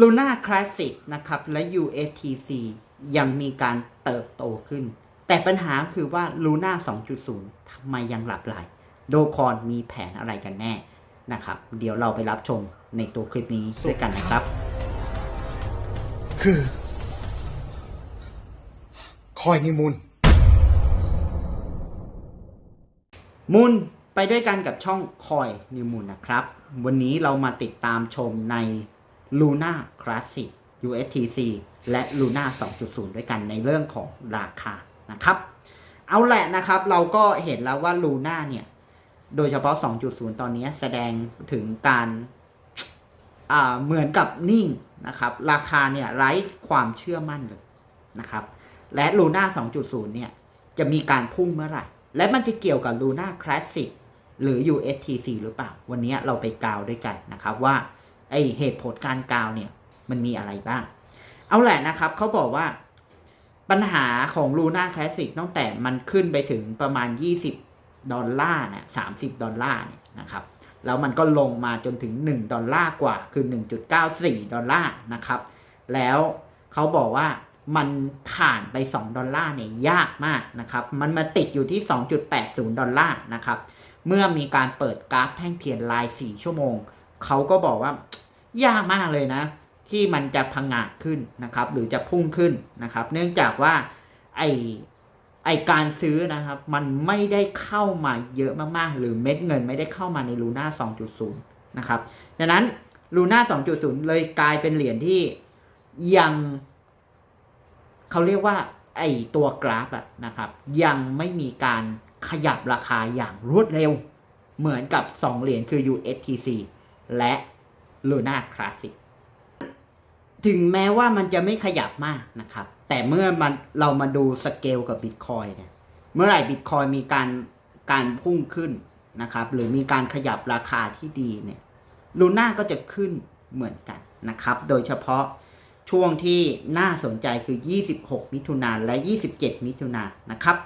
Luna Classic นะครับ และ USTC ยังมีการเติบโตขึ้น แต่ปัญหาคือว่า Luna 2.0 ทำไมยังหลับไหลโดคอนมีแผนอะไรกันแน่นะครับ เดี๋ยวเราไปรับชมในตัวคลิปนี้ด้วยกันนะครับ คือ คอยนิมุนมุนไปด้วยกันกับช่องคอยนิวมูลนะครับ วันนี้เรามาติดตามชมใน Luna Classic USTC และ Luna 2.0 ด้วยกันในเรื่องของราคานะครับ เอาแหละนะครับเราก็เห็นแล้วว่า Luna เนี่ย โดยเฉพาะ 2.0 ตอนนี้แสดงถึงการเหมือนกับนิ่งนะครับ ราคาเนี่ยไร้ความเชื่อมั่นเลยนะครับ และ Luna 2.0 เนี่ย จะมีการพุ่งเมื่อไหร่ และมันจะเกี่ยวกับ Luna Classic หรือ USTC หรือเปล่า วันนี้เราไปกาวด้วยกันนะครับว่า ไอเหตุผลการกาวเนี่ยมันมีอะไรบ้าง เอาแหละนะครับเขาบอกว่าปัญหาของ Luna Classic ตั้งแต่มันขึ้นไปถึงประมาณ 20 ดอลลาร์เนี่ย30 ดอลลาร์เนี่ยนะครับแล้วมันก็ลงมาจนถึง 1 ดอลลาร์กว่าคือ 1.94 ดอลลาร์นะครับ แล้วเขาบอกว่ามันผ่านไป 2 ดอลลาร์เนี่ยยากมากนะครับ มันมาติดอยู่ที่ 2.80 ดอลลาร์นะครับ เมื่อมีการเปิดกราฟแท่งเทียนลาย 4 ชั่วโมง เขาก็บอกว่า ยากมากเลยนะ ที่มันจะพังงาดขึ้นนะครับ หรือจะพุ่งขึ้นนะครับ เนื่องจากว่าไอไอการซื้อนะครับ มันไม่ได้เข้ามาเยอะมากๆ หรือเม็ดเงินไม่ได้เข้ามาใน Luna 2.0 นะครับดังนั้น Luna 2.0 เลยกลายเป็นเหรียญที่ยังเขาเรียกว่า ไอตัวกราฟอะนะครับ ยังไม่มีการขยับราคาอย่างรวดเร็ว เหมือนกับ 2 เหรียญคือ USTC และ Luna Classic ถึงแม้ว่ามันจะไม่ขยับมากนะครับ แต่เมื่อมันเรามาดูสเกลกับ Bitcoin เนี่ย เมื่อไหร่ Bitcoin มีการการพุ่งขึ้นนะครับ หรือมีการขยับราคาที่ดีเนี่ยลูน่าก็จะขึ้นเหมือนกันนะครับ โดยเฉพาะช่วงที่น่าสนใจคือ 26 มิถุนายนและ 27 มิถุนายนนะครับ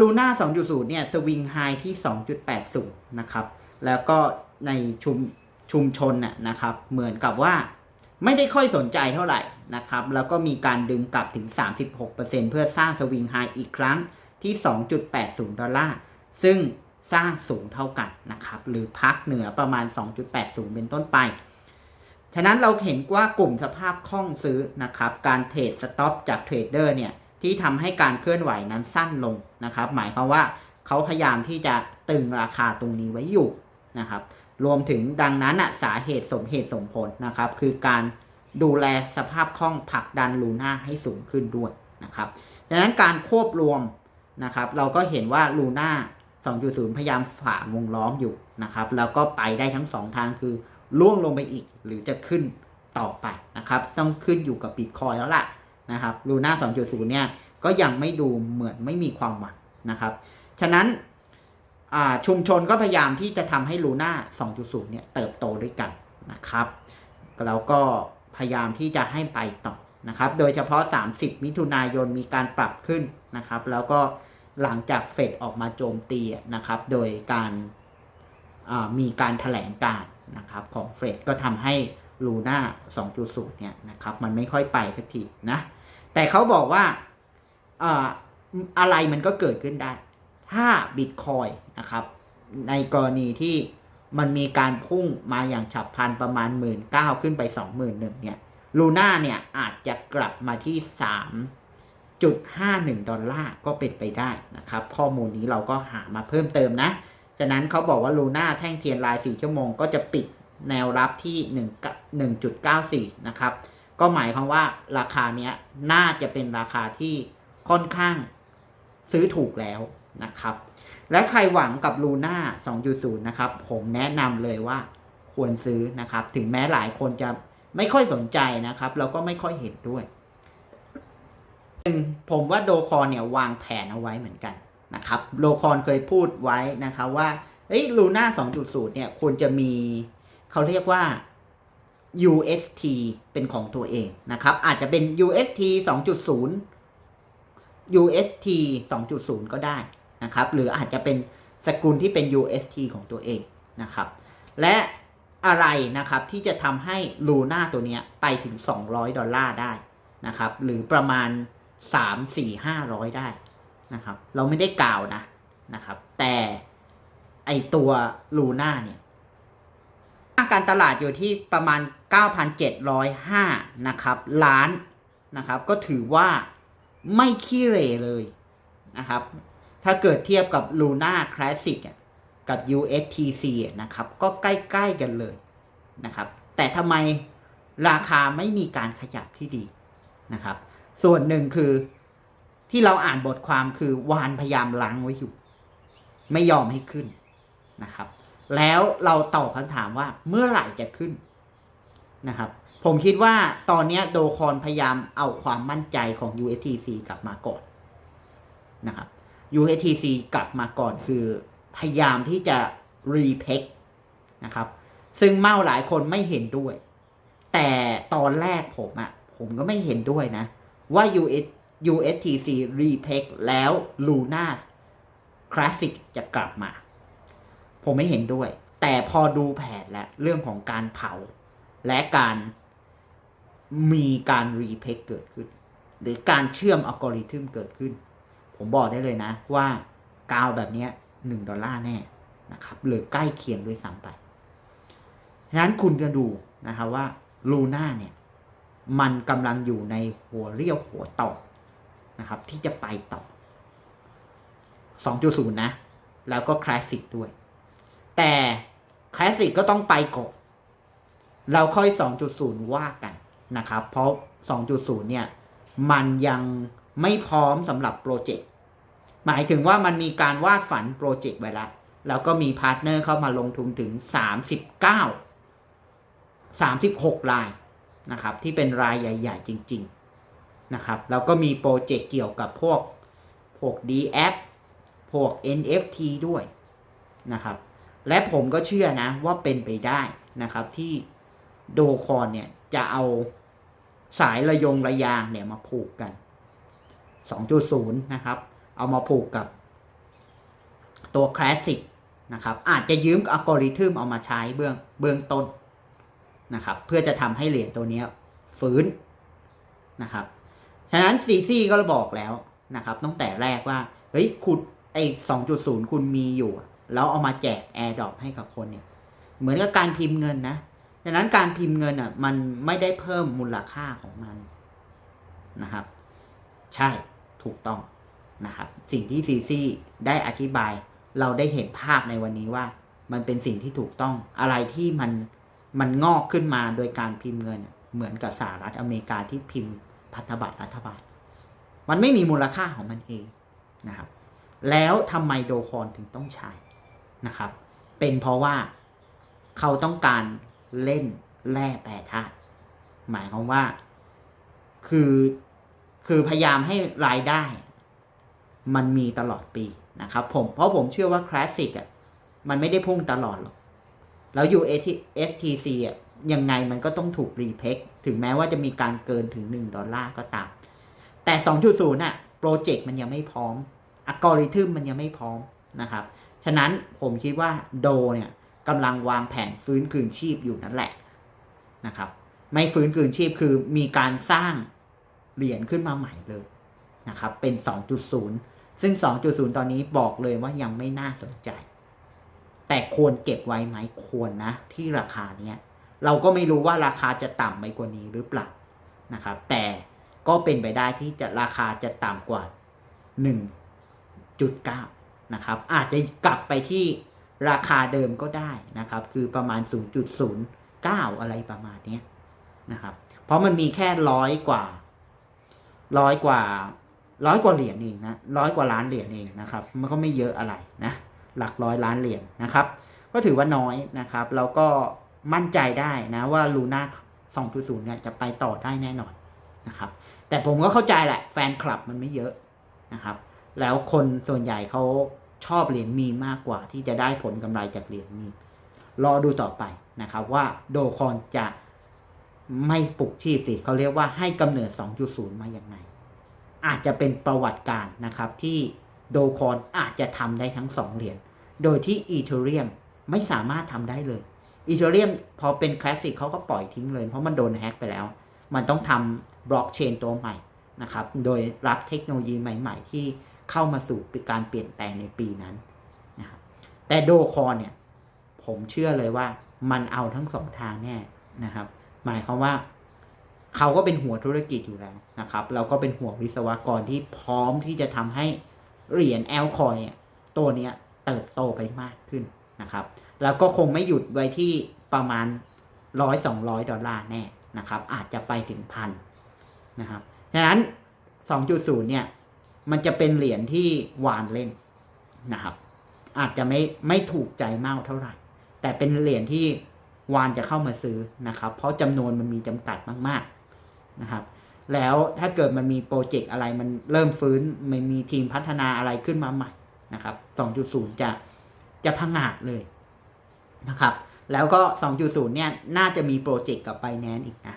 ลูน่า 2.0 เนี่ย สวิงไฮที่ 2.80 นะครับ แล้วก็ในชุม ชุมชนน่ะนะครับ เหมือนกับว่าไม่ได้ค่อยสนใจเท่าไหร่นะครับ แล้วก็มีการดึงกลับถึง 36%เพื่อสร้างสวิงไฮอีกครั้งที่ 2.80 ดอลลาร์ ซึ่งสร้างสูงเท่ากันนะครับ หรือพักเหนือประมาณ 2.80 เป็นต้นไป ฉะนั้นเราเห็นว่ากลุ่มสภาพคล่องซื้อนะครับ การเทรดสต็อปจากเทรดเดอร์เนี่ย ที่ทำให้การเคลื่อนไหวนั้นสั้นลงนะครับ หมายความว่าเขาพยายามที่จะตึงราคาตรงนี้ไว้อยู่นะครับ รวมถึงดังนั้นอะสาเหตุสมเหตุสมผลนะครับ คือการดูแลสภาพคล่องผลักดันลูน่าให้สูงขึ้นด้วยนะครับดังนั้นการควบรวมนะครับเราก็เห็นว่าลูน่า2.0 พยายามฝ่าวงล้อมอยู่นะครับ แล้วก็ไปได้ทั้ง 2 ทางคือล่วงลงไปอีก หรือจะขึ้นต่อไปนะครับ ต้องขึ้นอยู่กับบิตคอยแล้วล่ะนะครับลูน่า2.0 เนี่ยก็ยังไม่ดูเหมือนไม่มีความหวังนะครับ ฉะนั้น ชุมชนก็พยายามที่จะทำให้ลูน่า2.0 เนี่ยเติบโตด้วยกันนะครับ แล้วก็พยายามที่จะให้ไปต่อนะครับ โดยเฉพาะ 30 มิถุนายนมีการปรับขึ้นนะครับ แล้วก็หลังจากเฟดออกมาโจมตีนะครับ โดยการมีการถแถลงการนะครับของเฟดก็ทำให้ลูน่า2.0 เนี่ยนะครับ มันไม่ค่อยไปสักทีนะ แต่เขาบอกว่าอะไรมันก็เกิดขึ้นได้ ถ้าบิตคอยนะครับ ในกรณีที่มันมีการพุ่งมาอย่างฉับพลันประมาณ 1 9ื่นขึ้นไป 21,000เนี่ยลูน่าเนี่ยอาจจะกลับมาที่ 3.51 ดอลลาร์ก็เป็นไปได้นะครับ ข้อมูลนี้เราก็หามาเพิ่มเติมนะฉะนั้นเขาบอกว่าลูน่าแท่งเทียนลาย 4 ชั่วโมงก็จะปิดแนวรับที่ 1.94 นะครับ ก็หมายความว่าราคาเนี้ยน่าจะเป็นราคาที่ค่อนข้างซื้อถูกแล้ว นะครับ และใครหวังกับลูน่า2.0 นะครับ ผมแนะนำเลยว่าควรซื้อนะครับ ถึงแม้หลายคนจะไม่ค่อยสนใจนะครับเราก็ไม่ค่อยเห็นด้วยหนึ่งผมว่าโดคอนเนี่ยวางแผนเอาไว้เหมือนกันนะครับโดคอนเคยพูดไว้นะครับว่าเฮ้ยลูน่า2.0 เนี่ยควรจะมีเขาเรียกว่า UST เป็นของตัวเองนะครับ อาจจะเป็น UST 2.0 UST 2.0 ก็ได้ นะครับ หรืออาจจะเป็นสกุลที่เป็น UST ของตัวเองนะครับ และอะไรนะครับที่จะทำให้ลูน่าตัวนี้ไปถึง 200 ดอลลาร์ได้นะครับ หรือประมาณ 3 4 500 ได้นะครับ เราไม่ได้กล่าวนะนะครับ แต่ไอตัวลูน่าเนี่ยค่าการตลาดอยู่ที่ประมาณ 9,705 นะครับล้านนะครับ ก็ถือว่าไม่ขี้เหร่เลยนะครับ ถ้าเกิดเทียบกับ Luna Classic กับ USTC นะครับ ก็ใกล้ๆกันเลยนะครับ แต่ทำไมราคาไม่มีการขยับที่ดีนะครับ ส่วนหนึ่งคือที่เราอ่านบทความคือวานพยายามล้างไว้อยู่ ไม่ยอมให้ขึ้นนะครับ แล้วเราตอบคำถามว่าเมื่อไหร่จะขึ้นนะครับ ผมคิดว่าตอนนี้โดคอนพยายามเอาความมั่นใจของ USTC กลับมาก่อนนะครับ USTC กลับมาก่อนคือพยายามที่จะรีเพกนะครับ ซึ่งเมาหลายคนไม่เห็นด้วย แต่ตอนแรกผมอะ่ะผมก็ไม่เห็นด้วยนะ ว่า US USTC r e p e g แล้ว Luna Classic จะกลับมา ผมไม่เห็นด้วย แต่พอดูแผนและเรื่องของการเผา และการมีการ r e p e g เกิดขึ้น หรือการเชื่อมอัลกอริทึมเกิดขึ้น ผมบอกได้เลยนะ ว่ากาวแบบนี้หนึ่งดอลลาร์แน่นะครับหรือใกล้เคียงด้วยซ้ำไปฉะนั้นคุณจะดูนะครับว่าลูน่าเนี่ย มันกำลังอยู่ในหัวเรียวหัวต่อนะครับ ที่จะไปต่อ 2.0 นะ แล้วก็คลาสสิกด้วย แต่คลาสสิกก็ต้องไปก่อนเราค่อย 2.0 ว่ากันนะครับ เพราะ 2.0 เนี่ย มันยังไม่พร้อมสำหรับโปรเจกต์ หมายถึงว่ามันมีการวาดฝันโปรเจกต์ไว้แล้วแล้วก็มีพาร์ทเนอร์เข้ามาลงทุนถึง 39 36 รายนะครับ ที่เป็นรายใหญ่ ๆ จริง ๆ นะครับแล้วก็มีโปรเจกต์เกี่ยวกับพวกพวก d a p พวก NFT ด้วยนะครับ และผมก็เชื่อนะว่าเป็นไปได้นะครับ ที่โดคอนเนี่ย จะเอาสายระยงระยางเนี่ยมาผูกกัน 2.0 นะครับ เอามาผูกกับตัวคลาสสิกนะครับ อาจจะยืมอัลกอริทึมเอามาใช้เบื้องเบื้องต้นนะครับ เพื่อจะทำให้เหรียญตัวนี้ฟื้นนะครับ ฉะนั้นซีซีก็บอกแล้วนะครับตั้งแต่แรกว่า เฮ้ยคุณไอ้2.0คุณมีอยู่ แล้วเอามาแจก AirDrop ให้กับคนเนี่ย เหมือนกับการพิมพ์เงินนะ ฉะนั้นการพิมพ์เงินอะ มันไม่ได้เพิ่มมูลค่าของมันนะครับ ใช่ถูกต้อง นะครับสิ่งที่ซีซีได้อธิบาย เราได้เห็นภาพในวันนี้ว่า มันเป็นสิ่งที่ถูกต้องอะไรที่มันมันงอกขึ้นมาโดยการพิมพ์เงิน เหมือนกับสหรัฐอเมริกาที่พิมพ์พันธบัตรรัฐบาล มันไม่มีมูลค่าของมันเองนะครับ แล้วทำไมโดคอนถึงต้องใช้นะครับ เป็นเพราะว่าเขาต้องการเล่นแร่แปรธาตุหมายความว่าคือคือพยายามให้รายได้ มันมีตลอดปีนะครับผมเพราะผมเชื่อว่าคลาสสิกอะมันไม่ได้พุ่งตลอดหรอก แล้ว USTC อะยังไงมันก็ต้องถูกรีเพกถึงแม้ว่าจะมีการเกินถึง 1 ดอลลาร์ก็ตาม แต่ 2.0น่ะโปรเจกต์มันยังไม่พร้อมอัลกอริทึมมันยังไม่พร้อมนะครับ ฉะนั้นผมคิดว่าโดเนี่ยกำลังวางแผนฟื้นคืนชีพอยู่นั่นแหละนะครับ ไม่ฟื้นคืนชีพคือมีการสร้างเหรียญขึ้นมาใหม่เลยนะครับ เป็น 2.0 ซึ่ง 2.0 ตอนนี้บอกเลยว่ายังไม่น่าสนใจ แต่ควรเก็บไว้ไหมควรนะ ที่ราคาเนี้ยเราก็ไม่รู้ว่าราคาจะต่ำไปกว่านี้หรือเปล่านะครับ แต่ก็เป็นไปได้ที่จะราคาจะต่ำกว่า 1.9 นะครับ อาจจะกลับไปที่ราคาเดิมก็ได้นะครับ คือประมาณ 0.09 อะไรประมาณนี้นะครับ เพราะมันมีแค่ร้อยกว่าร้อยกว่า ร้อยกว่าเหรียญเองนะร้อยกว่าล้านเหรียญเองนะครับ มันก็ไม่เยอะอะไรนะหลักร้อยล้านเหรียญนะครับ ก็ถือว่าน้อยนะครับเราก็มั่นใจได้นะว่าลูน่า2.0เนี่ยจะไปต่อได้แน่นอนนะครับแต่ผมก็เข้าใจแหละแฟนคลับมันไม่เยอะนะครับ แล้วคนส่วนใหญ่เขาชอบเหรียญมีมากกว่าที่จะได้ผลกำไรจากเหรียญมี รอดูต่อไปนะครับ ว่าโดคอนจะไม่ปลุกชีพสิเขาเรียกว่าให้กำเนิด 2.0 มาอย่างไง อาจจะเป็นประวัติการนะครับที่โดคอนอาจจะทำได้ทั้ง 2 เหรียญ โดยที่อีเทเรียมไม่สามารถทำได้เลยอีเทเรียมพอเป็นคลาสสิกเขาก็ปล่อยทิ้งเลย เพราะมันโดนแฮ็กไปแล้ว มันต้องทำบล็อกเชนตัวใหม่นะครับ โดยรับเทคโนโลยีใหม่ ๆ ที่เข้ามาสู่การเปลี่ยนแปลงในปีนั้นนะครับแต่โดคอเนี่ยผมเชื่อเลยว่ามันเอาทั้งสองทางแน่นะครับ หมายความว่า เขาก็เป็นหัวธุรกิจอยู่แล้วนะครับ เราก็เป็นหัววิศวกรที่พร้อมที่จะทำให้เหรียญแอลคอยเนี่ยตัวเนี้ยเติบโตไปมากขึ้นนะครับ แล้วก็คงไม่หยุดไว้ที่ประมาณร้อยสองร้อยดอลลาร์แน่นะครับ อาจจะไปถึงพันนะครับฉะนั้น 2.0 เนี่ย มันจะเป็นเหรียญที่วานเล่นนะครับ อาจจะไม่ไม่ถูกใจเมาเท่าไหร่ แต่เป็นเหรียญที่วานจะเข้ามาซื้อนะครับ เพราะจำนวนมันมีจำกัดมากๆ นะครับ แล้วถ้าเกิดมันมีโปรเจกต์อะไรมันเริ่มฟื้นมันมีทีมพัฒนาอะไรขึ้นมาใหม่นะครับ 2.0 จะจะพังงาดเลยนะครับ แล้วก็ 2.0 เนี่ยน่าจะมีโปรเจกต์กับ b บ n a n c e อีกนะ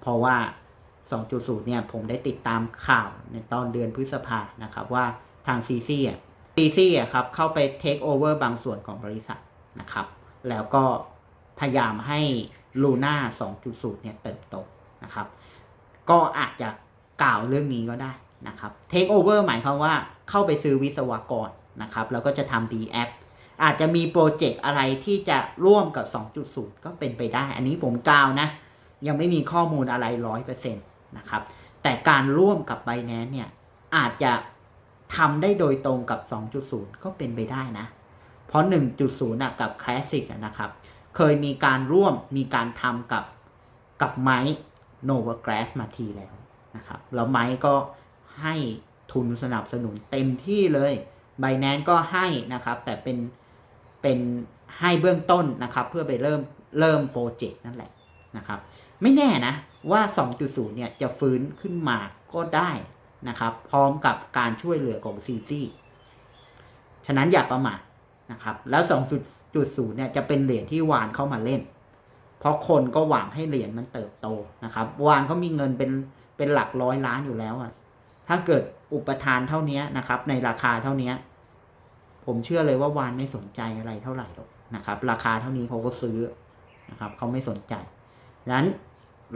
เพราะว่า 2.0 เนี่ยผมได้ติดตามข่าวในตอนเดือนพฤษภานะครับว่าทางซีซีอะซีซีอะครับเข้าไปเทคโอเวอร์บางส่วนของบริษัทนะครับ แล้วก็พยายามให้ลูน่า2.0 เนี่ยเติบโตนะครับ ก็อาจจะกล่าวเรื่องนี้ก็ได้นะครับ Take over หมายความว่าเข้าไปซื้อวิศวกรนะครับแล้วก็จะทำ D app อาจจะมีโปรเจกต์อะไรที่จะร่วมกับ 2.0 ก็เป็นไปได้ อันนี้ผมกล่าวนะ ยังไม่มีข้อมูลอะไร 100%นะครับ แต่การร่วมกับ b บ n a n c เนี่ย อาจจะทำได้โดยตรงกับ 2.0 ก็เป็นไปได้นะ เพราะ 1.0นะกับ Classic นะครับ เคยมีการร่วมมีการทำกับกับไม้ โนวา g กรสมาทีแล้วนะครับแล้วไม้ก็ให้ทุนสนับสนุนเต็มที่เลยไบแนนก็ให้นะครับ แต่เป็นเป็นให้เบื้องต้นนะครับ เพื่อไปเริ่มเริ่มโปรเจกต์นั่นแหละนะครับ ไม่แน่นะว่า 2.0 เนี่ยจะฟื้นขึ้นมาก็ได้นะครับ พร้อมกับการช่วยเหลือของซีซีฉะนั้นอย่าประมาทนะครับ แล้ว 2.0 เนี่ยจะเป็นเหรียญที่วานเข้ามาเล่น เพราะคนก็หวังให้เหรียญมันเติบโตนะครับวานเขามีเงินเป็นเป็นหลักร้อยล้านอยู่แล้วอะถ้าเกิดอุปทานเท่านี้นะครับ ในราคาเท่านี้ผมเชื่อเลยว่าวานไม่สนใจอะไรเท่าไหร่หรอกนะครับ ราคาเท่านี้เขาก็ซื้อนะครับเขาไม่สนใจงนั้น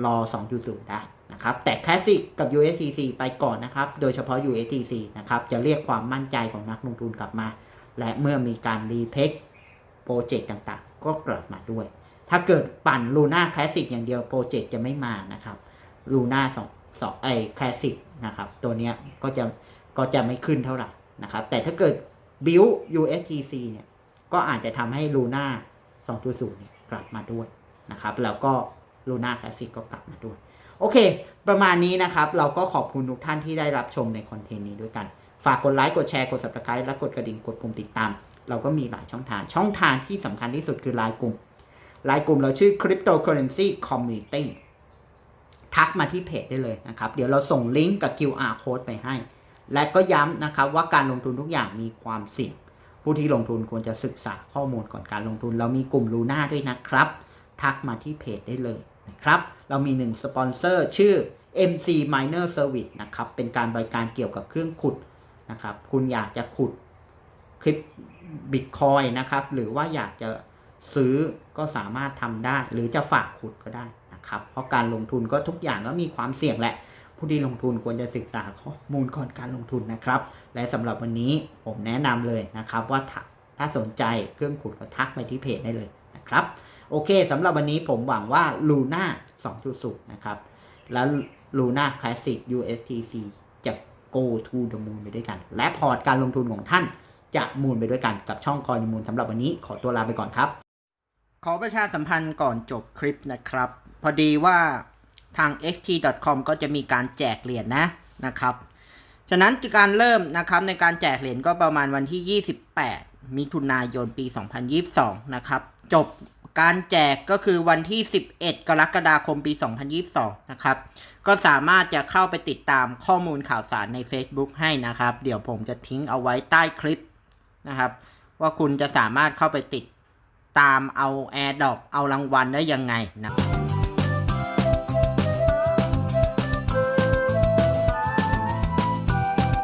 รอ 2.0 ได้นะครับ แต่แคสซิกกับ USTC ไปก่อนนะครับ โดยเฉพาะ USTC นะครับ จะเรียกความมั่นใจของนักลงทุนกลับมา และเมื่อมีการรีเพคโปรเจกต์ต่างๆ ก็กลับมาด้วย ถ้าเกิดปั่นลูน่าคลาสสิกอย่างเดียวโปรเจกต์จะไม่มานะครับลูน่าสองสองไอคลาสสิกนะครับตัวเนี้ยก็จะก็จะไม่ขึ้นเท่าไหร่นะครับแต่ถ้าเกิด build USTC เนี่ยก็อาจจะทำให้ลูน่า2.0เนี่ยกลับมาด้วยนะครับแล้วก็ลูน่าคลาสสิกก็กลับมาด้วย โอเค ประมาณนี้นะครับ เราก็ขอบคุณทุกท่านที่ได้รับชมในคอนเทนต์นี้ด้วยกัน ฝากกดไลค์ กดแชร์ กด subscribe และกดกระดิ่ง กดปุ่มติดตาม เราก็มีหลายช่องทาง ช่องทางที่สำคัญที่สุดคือไลน์กลุ่ม ไลน์กลุ่มเราชื่อ Cryptocurrency Community ทักมาที่เพจได้เลยนะครับ เดี๋ยวเราส่งลิงก์กับ QR code ไปให้ และก็ย้ำนะครับว่าการลงทุนทุกอย่างมีความเสี่ยง ผู้ที่ลงทุนควรจะศึกษาข้อมูลก่อนการลงทุน เรามีกลุ่มลูน่าด้วยนะครับ ทักมาที่เพจได้เลยนะครับ เรามีหนึ่งสปอนเซอร์ชื่อ MC Miner Service นะครับ เป็นการบริการเกี่ยวกับเครื่องขุดนะครับ คุณอยากจะขุดคลิปบิตคอยนะครับ หรือว่าอยากจะ ซื้อก็สามารถทำได้ หรือจะฝากขุดก็ได้นะครับ เพราะการลงทุนก็ทุกอย่างก็มีความเสี่ยงแหละ ผู้ที่ลงทุนควรจะศึกษาข้อมูลก่อนการลงทุนนะครับ และสำหรับวันนี้ผมแนะนำเลยนะครับ ว่าถ้าถาสนใจเครื่องขุดก็ทักไปที่เพจได้เลยนะครับ โอเคสำหรับวันนี้ผมหวังว่า Luna 2.0 นะครับ แล้ว Luna Classic USTC จะ go to the moon ไปด้วยกัน และพอร์ตการลงทุนของท่านจะมูนไปด้วยกันกับช่องคอยมูลสำหรับวันนี้ขอตัวลาไปก่อนครับ ขอประชาสัมพันธ์ก่อนจบคลิปนะครับ พอดีว่าทาง xt.com ก็จะมีการแจกเหรียญนะนะครับ ฉะนั้นการเริ่มนะครับในการแจกเหรียญก็ประมาณวันที่ 28 มิถุนายนปี 2022 นะครับ จบการแจกก็คือวันที่ 11 กรกฎาคมปี 2022 นะครับ ก็สามารถจะเข้าไปติดตามข้อมูลข่าวสารใน Facebook ให้นะครับ เดี๋ยวผมจะทิ้งเอาไว้ใต้คลิปนะครับ ว่าคุณจะสามารถเข้าไปติด ตามเอาแอร์ดอกเอารางวัลได้ยังไงนะ